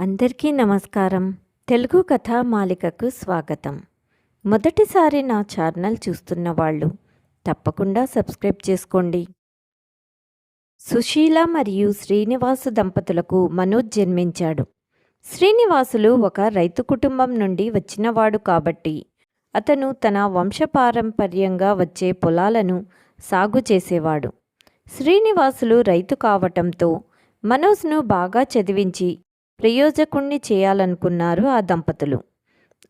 అందరికీ నమస్కారం. తెలుగు కథా మాలికకు స్వాగతం. మొదటిసారి నా ఛానల్ చూస్తున్న వాళ్ళు తప్పకుండా సబ్స్క్రైబ్ చేసుకోండి. సుశీల మరియు శ్రీనివాసు దంపతులకు మనోజ్ జన్మించాడు. శ్రీనివాసులు ఒక రైతు కుటుంబం నుండి వచ్చినవాడు కాబట్టి అతను తన వంశపారంపర్యంగా వచ్చే పొలాలను సాగు చేసేవాడు. శ్రీనివాసులు రైతు కావటంతో మనోజ్ను బాగా చదివించి ప్రయోజకుణ్ణి చేయాలనుకున్నారు ఆ దంపతులు.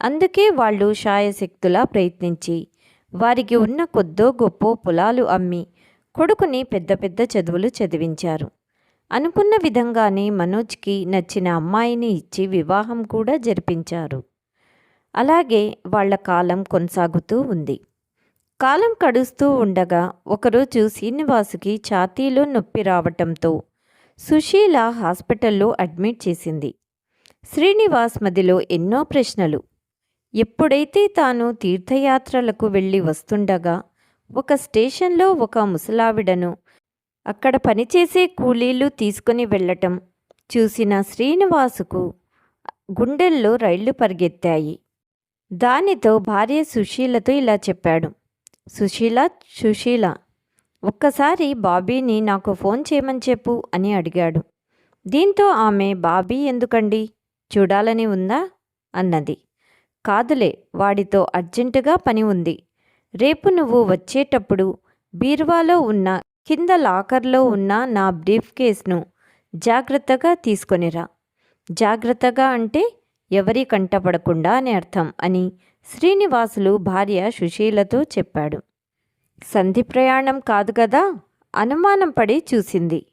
అందుకే వాళ్ళు శాయశక్తులా ప్రయత్నించి వారికి ఉన్న కొద్దో గొప్ప పొలాలు అమ్మి కొడుకుని పెద్ద పెద్ద చదువులు చదివించారు. అనుకున్న విధంగానే మనోజ్కి నచ్చిన అమ్మాయిని ఇచ్చి వివాహం కూడా జరిపించారు. అలాగే వాళ్ళ కాలం కొనసాగుతూ ఉంది. కాలం కడుస్తూ ఉండగా ఒకరోజు శ్రీనివాసుకి ఛాతీలో నొప్పి రావటంతో సుశీల హాస్పిటల్లో అడ్మిట్ చేసింది. శ్రీనివాస్ మదిలో ఎన్నో ప్రశ్నలు. ఎప్పుడైతే తాను తీర్థయాత్రలకు వెళ్ళి వస్తుండగా ఒక స్టేషన్లో ఒక ముసలావిడను అక్కడ పనిచేసే కూలీలు తీసుకుని వెళ్ళటం చూసిన శ్రీనివాసుకు గుండెల్లో రైళ్ళు పరిగెత్తాయి. దానితో భార్య సుశీలతో ఇలా చెప్పాడు. సుశీల సుశీల ఒక్కసారి బాబీని నాకు ఫోన్ చేయమని చెప్పు అని అడిగాడు. దీంతో ఆమె బాబీ ఎందుకండి? చూడాలని ఉందా? అన్నది. కాదులే వాడితో అర్జెంటుగా పని ఉంది. రేపు నువ్వు వచ్చేటప్పుడు బీరువాలో ఉన్న కింద లాకర్లో ఉన్న నా బ్రీఫ్ కేస్ను జాగ్రత్తగా తీసుకొనిరా జాగ్రత్తగా అంటే ఎవరి కంటపడకుండా అని అర్థం అని శ్రీనివాసులు భార్య సుశీలతో చెప్పాడు. సంధి ప్రయాణం కాదు కదా అనుమానం పడి చూసింది.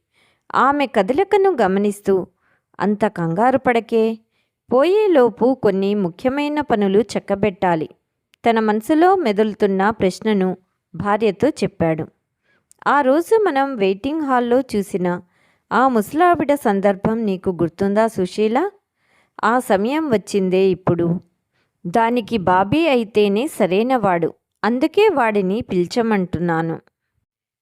ఆమె కదలికను గమనిస్తూ అంత కంగారు పడకే. పోయేలోపు కొన్ని ముఖ్యమైన పనులు చెక్కబెట్టాలి. తన మనసులో మెదులుతున్న ప్రశ్నను భార్యతో చెప్పాడు. ఆ రోజు మనం వెయిటింగ్ హాల్లో చూసిన ఆ ముసలావిడ సందర్భం నీకు గుర్తుందా సుశీల? ఆ సమయం వచ్చిందే ఇప్పుడు. దానికి బాబీ అయితేనే సరైనవాడు. అందుకే వాడిని పిలిచమంటున్నాను.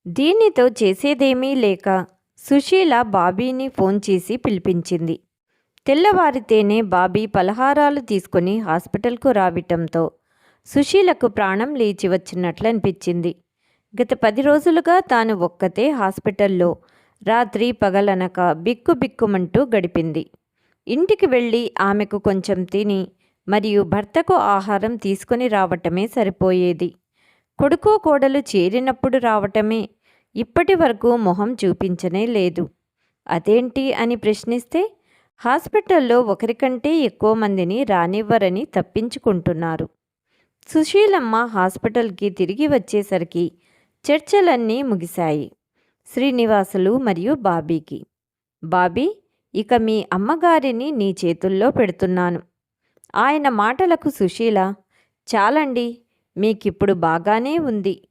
దీనితో చేసేదేమీ లేక సుశీల బాబీని ఫోన్ చేసి పిలిపించింది. తెల్లవారితేనే బాబీ పలహారాలు తీసుకుని హాస్పిటల్కు రావటంతో సుశీలకు ప్రాణం లేచి వచ్చినట్లు అనిపించింది గత పది రోజులుగా తాను ఒక్కతే హాస్పిటల్లో రాత్రి పగలనక బిక్కు బిక్కుమంటూ గడిపింది. ఇంటికి వెళ్ళి ఆమెకు కొంచెం తిని మరియు భర్తకు ఆహారం తీసుకొని రావటమే సరిపోయేది. కొడుకు కోడలు చేరినప్పుడు రావటమే ఇప్పటి వరకు మొహం చూపించనే లేదు. అదేంటి అని ప్రశ్నిస్తే హాస్పిటల్లో ఒకరికంటే ఎక్కువ మందిని రానివ్వరని తప్పించుకుంటున్నారు. సుశీలమ్మ హాస్పిటల్కి తిరిగి వచ్చేసరికి చర్చలన్నీ ముగిశాయి. శ్రీనివాసులు మరియు బాబీకి. బాబీ ఇక మీ అమ్మగారిని నీ చేతుల్లో పెడుతున్నాను. ఆయన మాటలకు సుశీల చాలండి మీకిప్పుడు బాగానే ఉంది.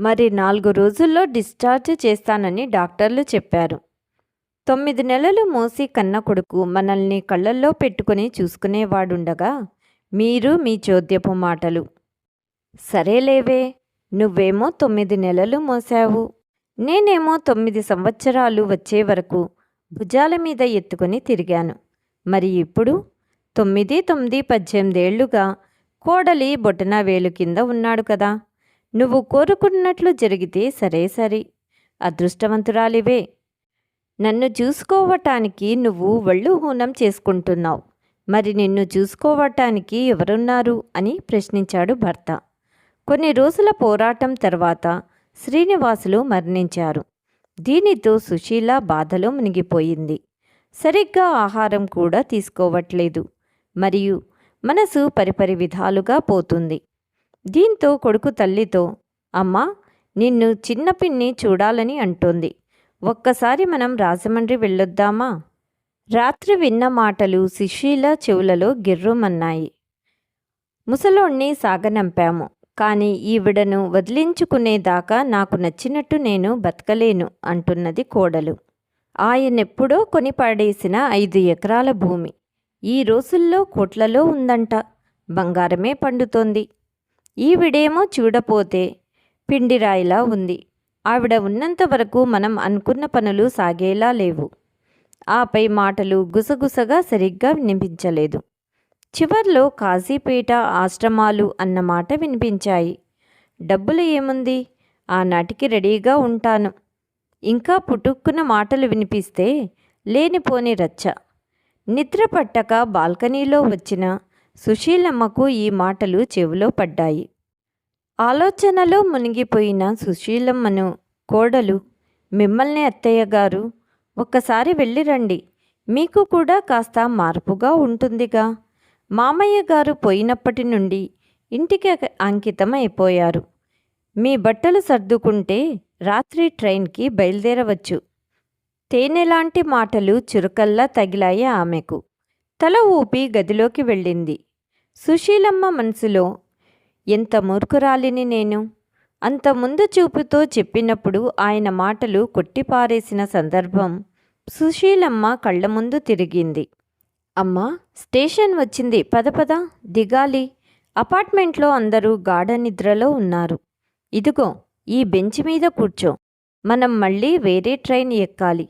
మరి నాలుగు రోజుల్లో డిశ్చార్జ్ చేస్తానని డాక్టర్లు చెప్పారు. తొమ్మిది నెలలు మోసి కన్న కొడుకు మనల్ని కళ్ళల్లో పెట్టుకుని చూసుకునేవాడుండగా మీరు మీ చోద్యపు మాటలు. సరేలేవే నువ్వేమో తొమ్మిది నెలలు మోసావు. నేనేమో తొమ్మిది సంవత్సరాలు వచ్చే వరకు భుజాల మీద ఎత్తుకొని తిరిగాను. మరి ఇప్పుడు తొమ్మిది తొమ్మిది పద్దెనిమిదేళ్ళుగా కోడలి బొటన వేలు కింద ఉన్నాడు కదా. నువ్వు కోరుకున్నట్లు జరిగితే సరే సరి. అదృష్టవంతురాలివే. నన్ను చూసుకోవటానికి నువ్వు ఒళ్ళు హూనం చేసుకుంటున్నావు. మరి నిన్ను చూసుకోవటానికి ఎవరున్నారు? అని ప్రశ్నించాడు భర్త. కొన్ని రోజుల పోరాటం తర్వాత శ్రీనివాసులు మరణించారు. దీనితో సుశీల బాధలో మునిగిపోయింది. సరిగ్గా ఆహారం కూడా తీసుకోవట్లేదు. మరియు మనసు పరిపరి విధాలుగా పోతుంది. దీంతో కొడుకు తల్లితో అమ్మా నిన్ను చిన్న పిన్ని చూడాలని అంటోంది. ఒక్కసారి మనం రాజమండ్రి వెళ్ళొద్దామా రాత్రి విన్న మాటలు శిశీల చెవులలో గిర్రుమన్నాయి. ముసలోణ్ణి సాగనంపాము. కానీ ఈవిడను వదిలించుకునేదాకా నాకు నచ్చినట్టు నేను బతకలేను అంటున్నది కోడలు. ఆయనెప్పుడో కొనిపాడేసిన ఐదు ఎకరాల భూమి. ఈ రోజుల్లో కోట్లలో ఉందంట. బంగారమే పండుతోంది. ఈవిడేమో చూడపోతే పిండిరాయిలా ఉంది. ఆవిడ ఉన్నంత వరకు మనం అనుకున్న పనులు సాగేలా లేవు. ఆపై మాటలు గుసగుసగా సరిగ్గా వినిపించలేదు. చివర్లో కాజీపేట ఆశ్రమాలు అన్న మాట వినిపించాయి. డబ్బులు ఏముంది? ఆనాటికి రెడీగా ఉంటాను. ఇంకా పుట్టుక్కున మాటలు వినిపిస్తే లేనిపోని రచ్చ. నిద్ర పట్టక బాల్కనీలో వచ్చిన సుశీలమ్మకు ఈ మాటలు చెవిలో పడ్డాయి. ఆలోచనలో మునిగిపోయిన సుశీలమ్మను కోడలు మిమ్మల్ని అత్తయ్య గారు ఒక్కసారి వెళ్ళిరండి మీకు కూడా కాస్త మార్పుగా ఉంటుందిగా. మామయ్య గారు పోయినప్పటి నుండి ఇంటికి అంకితం అయిపోయారు మీ బట్టలు సర్దుకుంటే రాత్రి ట్రైన్కి బయలుదేరవచ్చు. తేనెలాంటి మాటలు చురుకల్లా తగిలాయి ఆమెకు. తల ఊపి గదిలోకి వెళ్ళింది. సుశీలమ్మ మనసులో ఎంత మూర్ఖురాలిని నేను. అంత ముందు చూపుతో చెప్పినప్పుడు ఆయన మాటలు కొట్టిపారేసిన సందర్భం సుశీలమ్మ కళ్ళ ముందు తిరిగింది. అమ్మా స్టేషన్ వచ్చింది. పద పద. దిగాలి. అపార్ట్మెంట్లో అందరూ గాఢ నిద్రలో ఉన్నారు. ఇదిగో ఈ బెంచ్ మీద కూర్చో. మనం మళ్ళీ వేరే ట్రైన్ ఎక్కాలి.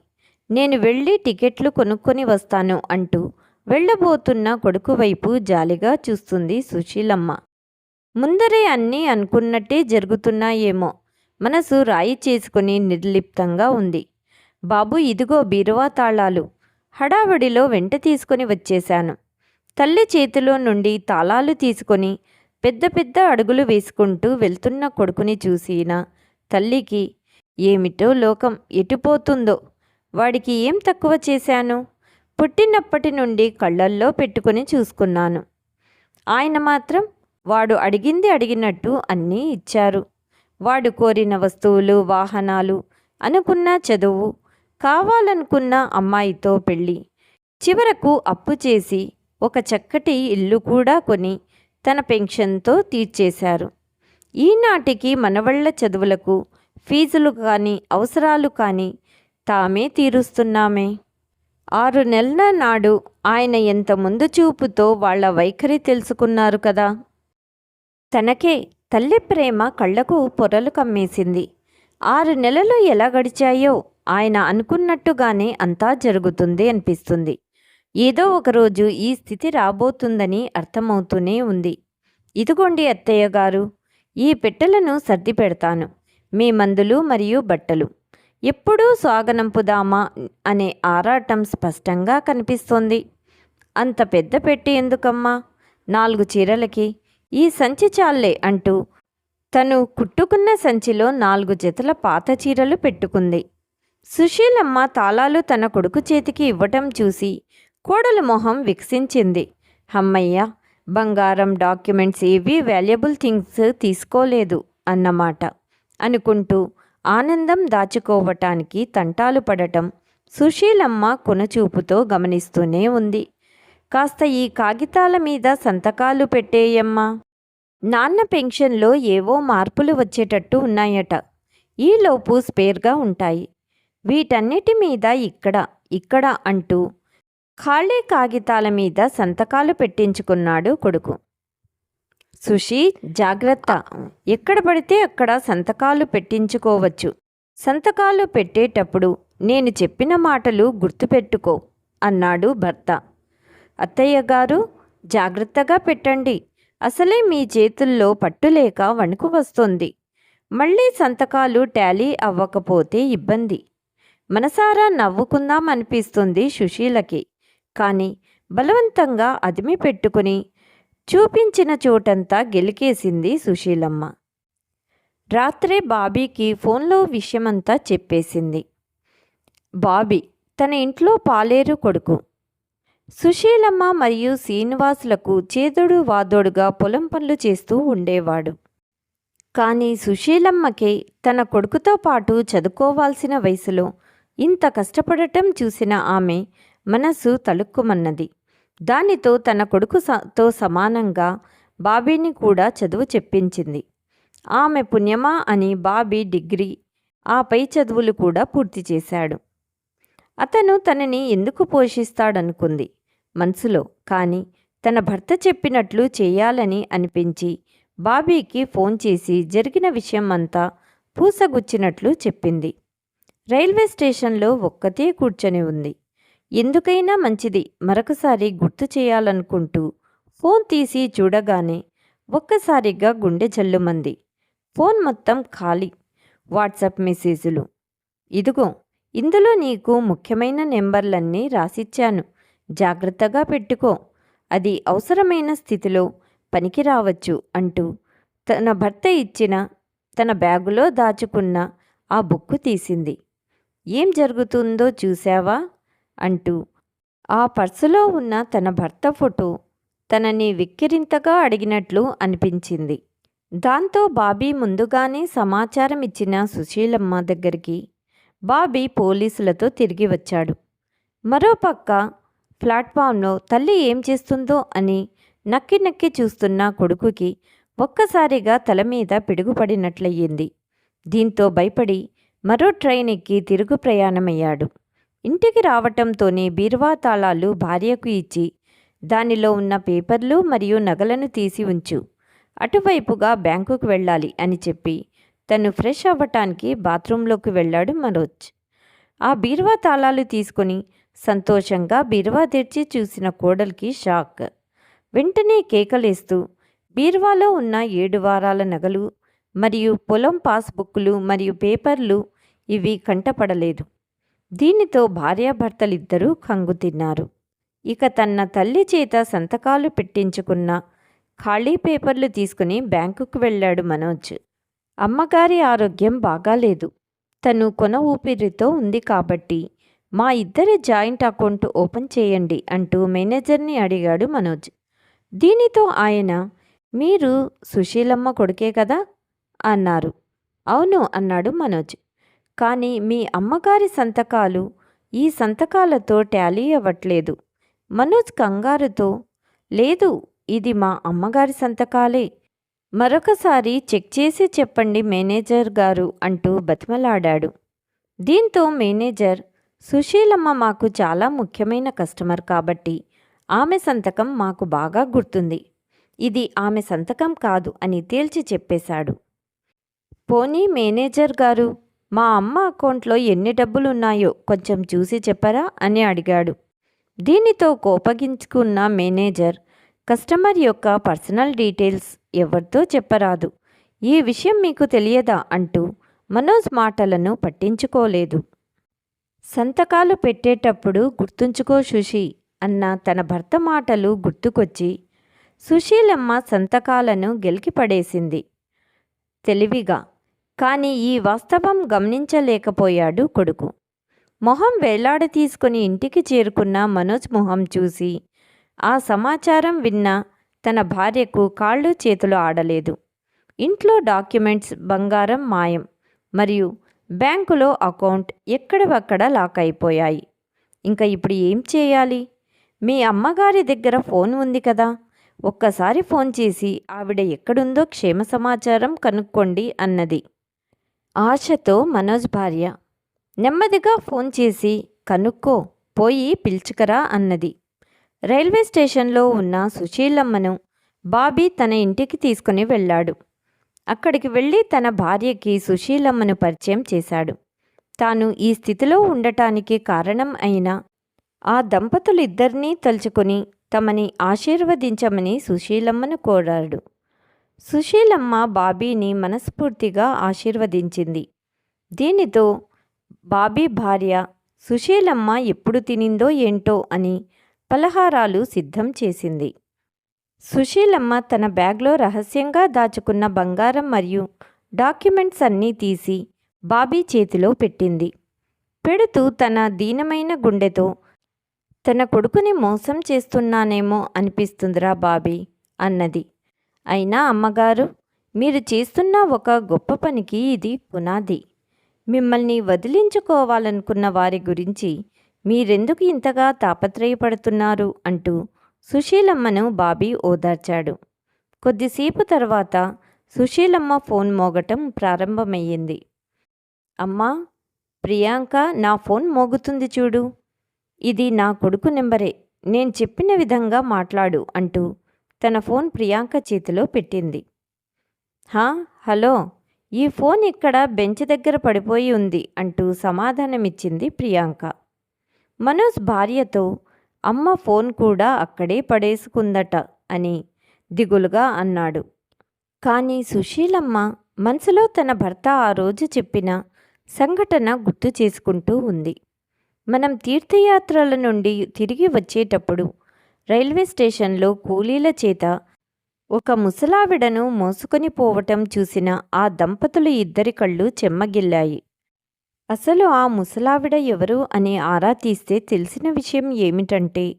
నేను వెళ్ళి టికెట్లు కొనుక్కొని వస్తాను అంటూ వెళ్ళబోతున్న కొడుకు వైపు జాలిగా చూస్తుంది సుశీలమ్మ. ముందరే అన్నీ అనుకున్నట్టే జరుగుతున్నాయేమో. మనసు రాయి చేసుకుని నిర్లిప్తంగా ఉంది. బాబు ఇదిగో బీరువా తాళాలు. హడావడిలో వెంట తీసుకొని వచ్చేశాను. తల్లి చేతిలో నుండి తాళాలు తీసుకొని పెద్ద పెద్ద అడుగులు వేసుకుంటూ వెళ్తున్న కొడుకుని చూసిన తల్లికి ఏమిటో లోకం ఎటుపోతుందో వాడికి ఏం తక్కువ చేశాను? పుట్టినప్పటి నుండి కళ్ళల్లో పెట్టుకుని చూసుకున్నాను. ఆయన మాత్రం వాడు అడిగింది అడిగినట్టు అన్నీ ఇచ్చారు. వాడు కోరిన వస్తువులు వాహనాలు అనుకున్న చదువు కావాలనుకున్న అమ్మాయితో పెళ్ళి చివరకు అప్పు చేసి ఒక చక్కటి ఇల్లు కూడా కొని తన పెన్షన్తో తీర్చేశారు. ఈనాటికి మనవళ్ళ చదువులకు ఫీజులు కానీ అవసరాలు కానీ తామే తీరుస్తున్నామే. ఆరు నెలల నాడు ఆయన ఎంత ముందు చూపుతో వాళ్ళ వైఖరి తెలుసుకున్నారు కదా. తనకే తల్లి ప్రేమ కళ్ళకు పొరలు కమ్మేసింది. ఆరు నెలలు ఎలా గడిచాయో ఆయన అనుకున్నట్టుగానే అంతా జరుగుతుంది అనిపిస్తుంది. ఏదో ఒకరోజు ఈ స్థితి రాబోతుందని అర్థమవుతూనే ఉంది. ఇదిగోండి అత్తయ్య గారు ఈ పెట్టెలను సర్ది పెడతాను. మీ మందులు మరియు బట్టలు. ఎప్పుడూ స్వాగనంపుదామా అనే ఆరాటం స్పష్టంగా కనిపిస్తోంది. అంత పెద్ద పెట్టి ఎందుకమ్మా? నాలుగు చీరలకి ఈ సంచి చాలే అంటూ తను కుట్టుకున్న సంచిలో నాలుగు జతల పాత చీరలు పెట్టుకుంది. సుశీలమ్మ తాళాలు తన కొడుకు చేతికి ఇవ్వటం చూసి కోడలు మొహం వికసించింది. హమ్మయ్య బంగారం డాక్యుమెంట్స్ ఏవీ వాల్యుబుల్ థింగ్స్ తీసుకోలేదు అన్నమాట అనుకుంటూ ఆనందం దాచుకోవటానికి తంటాలు పడటం సుశీలమ్మ కొనచూపుతో గమనిస్తూనే ఉంది. కాస్త ఈ కాగితాల మీద సంతకాలు పెట్టేయమ్మా. నాన్న పెన్షన్లో ఏవో మార్పులు వచ్చేటట్టు ఉన్నాయట. ఈలోపు స్పేర్గా ఉంటాయి. వీటన్నిటి మీద ఇక్కడ ఇక్కడ అంటూ ఖాళీ కాగితాల మీద సంతకాలు పెట్టించుకున్నాడు కొడుకు. సుషి జాగ్రత్త. ఎక్కడ పడితే అక్కడ సంతకాలు పెట్టించుకోవచ్చు. సంతకాలు పెట్టేటప్పుడు నేను చెప్పిన మాటలు గుర్తుపెట్టుకో అన్నాడు భర్త. అత్తయ్య గారు జాగ్రత్తగా పెట్టండి. అసలే మీ చేతుల్లో పట్టులేక వణుకు వస్తుంది. మళ్ళీ సంతకాలు టాలీ అవ్వకపోతే ఇబ్బంది. మనసారా నవ్వుకుందాం అనిపిస్తుంది సుశీలకి. కానీ బలవంతంగా అదిమి పెట్టుకుని చూపించిన చోటంతా గెలికేసింది సుశీలమ్మ. రాత్రే బాబీకి ఫోన్లో విషయమంతా చెప్పేసింది. బాబీ తన ఇంట్లో పాలేరు కొడుకు. సుశీలమ్మ మరియు శ్రీనివాసులకు చేదుడు వాదోడుగా పొలం పనులు చేస్తూ ఉండేవాడు. కానీ సుశీలమ్మకి తన కొడుకుతో పాటు చదువుకోవాల్సిన వయసులో ఇంత కష్టపడటం చూసిన ఆమె మనసు తలుక్కుమన్నది దానితో తన కొడుకు తో సమానంగా బాబీని కూడా చదువు చెప్పించింది. ఆమె పుణ్యమా అని బాబీ డిగ్రీ ఆ పై చదువులు కూడా పూర్తి చేశాడు. అతను తనని ఎందుకు పోషిస్తాడనుకుంది. మనసులో కానీ తన భర్త చెప్పినట్లు చేయాలని అనిపించి బాబీకి ఫోన్ చేసి జరిగిన విషయం అంతా పూసగుచ్చినట్లు చెప్పింది. రైల్వే స్టేషన్లో ఒక్కతే కూర్చొని ఉంది. ఎందుకైనా మంచిది. మరొకసారి గుర్తు చేయాలనుకుంటూ ఫోన్ తీసి చూడగానే ఒక్కసారిగా గుండె జల్లుమంది. ఫోన్ మొత్తం ఖాళీ. వాట్సాప్ మెసేజులు. ఇదిగో ఇందులో నీకు ముఖ్యమైన నెంబర్లన్నీ రాసిచ్చాను. జాగ్రత్తగా పెట్టుకో. అది అవసరమైన స్థితిలో పనికి రావచ్చు అంటూ తన భర్త ఇచ్చిన తన బ్యాగులో దాచుకున్న ఆ బుక్కు తీసింది. ఏం జరుగుతుందో చూశావా? అంటూ ఆ పర్సులో ఉన్న తన భర్త ఫోటో తనని విక్కిరింతగా అడిగినట్లు అనిపించింది. దాంతో బాబీ ముందుగానే సమాచారం ఇచ్చిన సుశీలమ్మ దగ్గరికి బాబీ పోలీసులతో తిరిగి వచ్చాడు. మరోపక్క ప్లాట్ఫామ్లో తల్లి ఏం చేస్తుందో అని నక్కి నక్కి చూస్తున్న కొడుకుకి ఒక్కసారిగా తల మీద పిడుగుపడినట్లయింది. దీంతో భయపడి మరో ట్రైన్ ఎక్కి తిరుగు ప్రయాణమయ్యాడు. ఇంటికి రావటంతోనే బీరువా తాళాలు భార్యకు ఇచ్చి దానిలో ఉన్న పేపర్లు మరియు నగలను తీసి ఉంచు. అటువైపుగా బ్యాంకుకు వెళ్ళాలి అని చెప్పి తను ఫ్రెష్ అవ్వటానికి బాత్రూంలోకి వెళ్ళాడు మనోజ్. ఆ బీరువా తాళాలు తీసుకొని సంతోషంగా బీరువా తెరిచి చూసిన కోడలికి షాక్. వెంటనే కేకలేస్తూ బీరువాలో ఉన్న ఏడు వారాల నగలు మరియు పొలం పాస్బుక్లు మరియు పేపర్లు ఇవి కంటపడలేదు. దీనితో భార్యాభర్తలిద్దరూ కంగు తిన్నారు. ఇక తన తల్లి చేత సంతకాలు పెట్టించుకున్న ఖాళీ పేపర్లు తీసుకుని బ్యాంకుకు వెళ్ళాడు మనోజ్. అమ్మగారి ఆరోగ్యం బాగాలేదు. తను కొన ఊపిరితో ఉంది కాబట్టి మా ఇద్దరి జాయింట్ అకౌంట్ ఓపెన్ చేయండి అంటూ మేనేజర్ని అడిగాడు మనోజ్. దీనితో ఆయన మీరు సుశీలమ్మ కొడుకే కదా? అన్నారు. అవును అన్నాడు మనోజ్. కానీ మీ అమ్మగారి సంతకాలు ఈ సంతకాలతో ట్యాలీ అవ్వట్లేదు. మనోజ్ కంగారుతో లేదు ఇది మా అమ్మగారి సంతకాలే. మరొకసారి చెక్ చేసి చెప్పండి మేనేజర్ గారు అంటూ బతిమలాడాడు. దీంతో మేనేజర్ సుశీలమ్మ మాకు చాలా ముఖ్యమైన కస్టమర్ కాబట్టి ఆమె సంతకం మాకు బాగా గుర్తుంది. ఇది ఆమె సంతకం కాదు అని తేల్చి చెప్పేశాడు. పోనీ మేనేజర్ గారు మా అమ్మ అకౌంట్లో ఎన్ని డబ్బులున్నాయో కొంచెం చూసి చెప్పరా అని అడిగాడు. దీనితో కోపగించుకున్న మేనేజర్ కస్టమర్ యొక్క పర్సనల్ డీటెయిల్స్ ఎవరితో చెప్పరాదు. ఈ విషయం మీకు తెలియదా అంటూ మనోజ్ మాటలను పట్టించుకోలేదు. సంతకాలు పెట్టేటప్పుడు గుర్తుంచుకో సుషి అన్న తన భర్త మాటలు గుర్తుకొచ్చి సుశీలమ్మ సంతకాలను గెలికిపడేసింది. తెలివిగా కానీ ఈ వాస్తవం గమనించలేకపోయాడు కొడుకు. మొహం వేలాడ తీసుకుని ఇంటికి చేరుకున్న మనోజ్ మొహం చూసి ఆ సమాచారం విన్న తన భార్యకు కాళ్ళు చేతులు ఆడలేదు. ఇంట్లో డాక్యుమెంట్స్ బంగారం మాయం మరియు బ్యాంకులో అకౌంట్ ఎక్కడవక్కడ లాక్ అయిపోయాయి. ఇంకా ఇప్పుడు ఏం చేయాలి? మీ అమ్మగారి దగ్గర ఫోన్ ఉంది కదా? ఒక్కసారి ఫోన్ చేసి ఆవిడ ఎక్కడుందో క్షేమ సమాచారం కనుక్కోండి అన్నది. ఆశతో మనోజ్ భార్య. నెమ్మదిగా ఫోన్ చేసి కనుక్కో పోయి పిలుచుకరా అన్నది. రైల్వే స్టేషన్లో ఉన్న సుశీలమ్మను బాబీ తన ఇంటికి తీసుకుని వెళ్ళాడు. అక్కడికి వెళ్ళి తన భార్యకి సుశీలమ్మను పరిచయం చేశాడు. తాను ఈ స్థితిలో ఉండటానికి కారణం అయిన ఆ దంపతులిద్దరినీ తలుచుకొని తమని ఆశీర్వదించమని సుశీలమ్మను కోరాడు. సుశీలమ్మ బాబీని మనస్ఫూర్తిగా ఆశీర్వదించింది. దీనితో బాబీ భార్య సుశీలమ్మ ఎప్పుడు తినిందో ఏంటో అని పలహారాలు సిద్ధం చేసింది. సుశీలమ్మ తన బ్యాగ్లో రహస్యంగా దాచుకున్న బంగారం మరియు డాక్యుమెంట్స్ అన్నీ తీసి బాబీ చేతిలో పెట్టింది. పెడుతూ తన దీనమైన గుండెతో తన కొడుకుని మోసం చేస్తున్నానేమో అనిపిస్తుందిరా బాబీ అన్నది. అయినా అమ్మగారు మీరు చేస్తున్న ఒక గొప్ప పనికి ఇది పునాది. మిమ్మల్ని వదిలించుకోవాలనుకున్న వారి గురించి మీరెందుకు ఇంతగా తాపత్రయపడుతున్నారు? అంటూ సుశీలమ్మను బాబీ ఓదార్చాడు. కొద్దిసేపు తర్వాత సుశీలమ్మ ఫోన్ మోగటం ప్రారంభమయ్యింది. అమ్మా ప్రియాంక నా ఫోన్ మోగుతుంది చూడు. ఇది నా కొడుకు నెంబరే. నేను చెప్పిన విధంగా మాట్లాడు అంటూ తన ఫోన్ ప్రియాంక చేతిలో పెట్టింది. హా హలో ఈ ఫోన్ ఇక్కడ బెంచ్ దగ్గర పడిపోయి ఉంది అంటూ సమాధానమిచ్చింది ప్రియాంక. మనోజ్ భార్యతో అమ్మ ఫోన్ కూడా అక్కడే పడేసుకుందట అని దిగులుగా అన్నాడు. కానీ సుశీలమ్మ మనసులో తన భర్త ఆ రోజు చెప్పిన సంఘటన గుర్తు చేసుకుంటూ ఉంది. మనం తీర్థయాత్రల నుండి తిరిగి వచ్చేటప్పుడు రైల్వే స్టేషన్లో కూలీల చేత ఒక ముసలావిడను మోసుకొని పోవటం చూసిన ఆ దంపతులు ఇద్దరి కళ్ళు చెమ్మగిల్లాయి. అసలు ఆ ముసలావిడ ఎవరు అని ఆరా తీస్తే తెలిసిన విషయం ఏమిటంటే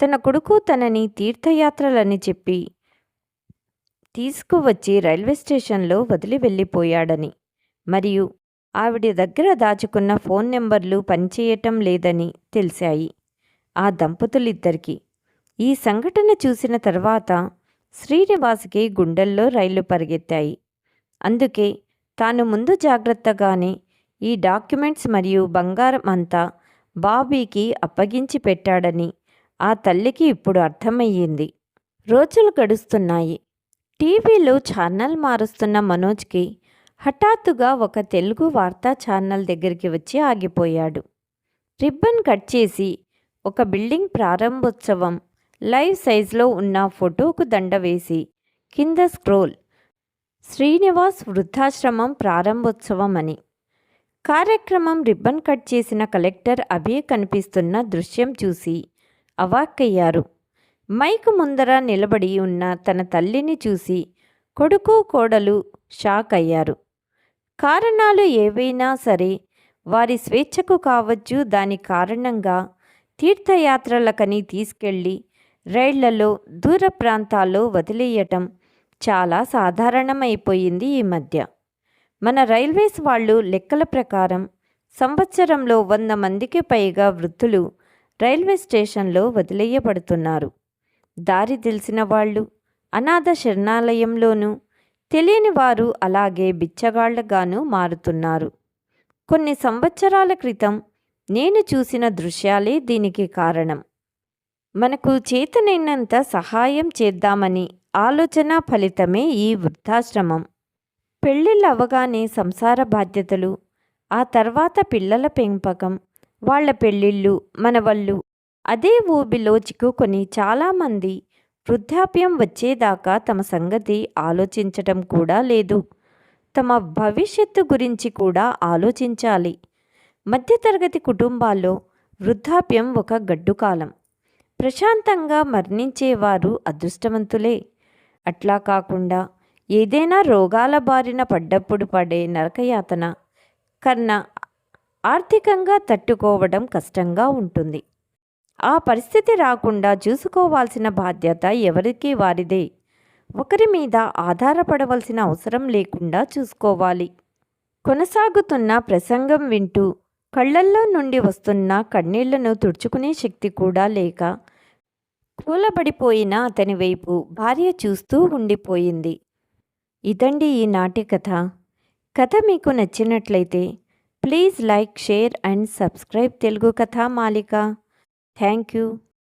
తన కొడుకు తనని తీర్థయాత్రలని చెప్పి తీసుకువచ్చి రైల్వే స్టేషన్లో వదిలి వెళ్ళిపోయాడని మరియు ఆవిడ దగ్గర దాచుకున్న ఫోన్ నెంబర్లు పనిచేయటం లేదని తెలిసాయి ఆ దంపతులిద్దరికీ. ఈ సంఘటన చూసిన తర్వాత శ్రీనివాస్కి గుండెల్లో రైళ్ళు పరిగెత్తాయి. అందుకే తాను ముందు జాగ్రత్తగానే ఈ డాక్యుమెంట్స్ మరియు బంగారం అంతా బాబీకి అప్పగించి పెట్టాడని ఆ తల్లికి ఇప్పుడు అర్థమయ్యింది. రోజులు గడుస్తున్నాయి. టీవీలో ఛానల్ మారుస్తున్న మనోజ్కి హఠాత్తుగా ఒక తెలుగు వార్తా ఛానల్ దగ్గరికి వచ్చి ఆగిపోయాడు. రిబ్బన్ కట్ చేసి ఒక బిల్డింగ్ ప్రారంభోత్సవం లైవ్ సైజులో ఉన్న ఫోటోకు దండ వేసి కింద స్క్రోల్. శ్రీనివాస్ వృద్ధాశ్రమం ప్రారంభోత్సవం అని కార్యక్రమం రిబ్బన్ కట్ చేసిన కలెక్టర్ అభే కనిపిస్తున్న దృశ్యం చూసి అవాక్కయ్యారు. మైక్ ముందర నిలబడి ఉన్న తన తల్లిని చూసి కొడుకు కోడలు షాక్ అయ్యారు. కారణాలు ఏవైనా సరే వారి స్వేచ్ఛకు కావచ్చు దాని కారణంగా తీర్థయాత్రలకని తీసుకెళ్ళి రైళ్ళలో దూర ప్రాంతాల్లో వదిలేయటం చాలా సాధారణమైపోయింది ఈ మధ్య. మన రైల్వేస్ వాళ్ళు లెక్కల ప్రకారం సంవత్సరంలో వంద మందికి పైగా వృద్ధులు రైల్వే స్టేషన్లో వదిలేయబడుతున్నారు. దారి తెలిసిన వాళ్ళు అనాథ శరణాలయంలోనూ తెలియని వారు అలాగే బిచ్చగాళ్ళగాను మారుతున్నారు. కొన్ని సంవత్సరాల క్రితం నేను చూసిన దృశ్యాలే దీనికి కారణం. మనకు చేతనైనంత సహాయం చేద్దామని ఆలోచన ఫలితమే ఈ వృద్ధాశ్రమం. పెళ్ళిళ్ళు అవగానే సంసార బాధ్యతలు ఆ తర్వాత పిల్లల పెంపకం వాళ్ళ పెళ్ళిళ్ళు మనవళ్ళు అదే ఊబిలో చిక్కుకొని చాలామంది వృద్ధాప్యం వచ్చేదాకా తమ సంగతి ఆలోచించటం కూడా లేదు. తమ భవిష్యత్తు గురించి కూడా ఆలోచించాలి. మధ్యతరగతి కుటుంబాల్లో వృద్ధాప్యం ఒక గడ్డుకాలం. ప్రశాంతంగా మరణించేవారు అదృష్టవంతులే. అట్లా కాకుండా ఏదైనా రోగాల బారిన పడ్డప్పుడు పడే నరకయాతన కన్నా ఆర్థికంగా తట్టుకోవడం కష్టంగా ఉంటుంది. ఆ పరిస్థితి రాకుండా చూసుకోవాల్సిన బాధ్యత ఎవరికి వారిదే. ఒకరి మీద ఆధారపడవలసిన అవసరం లేకుండా చూసుకోవాలి. కొనసాగుతున్న ప్రసంగం వింటూ కళ్ళల్లో నుండి వస్తున్న కన్నీళ్ళను తుడుచుకునే శక్తి కూడా లేక కూలబడిపోయిన అతని వైపు భార్య చూస్తూ ఉండిపోయింది. ఇదండి ఈ నాటి కథ. కథ మీకు నచ్చినట్లయితే please like share and subscribe Telugu కథా మాలిక. Thank you.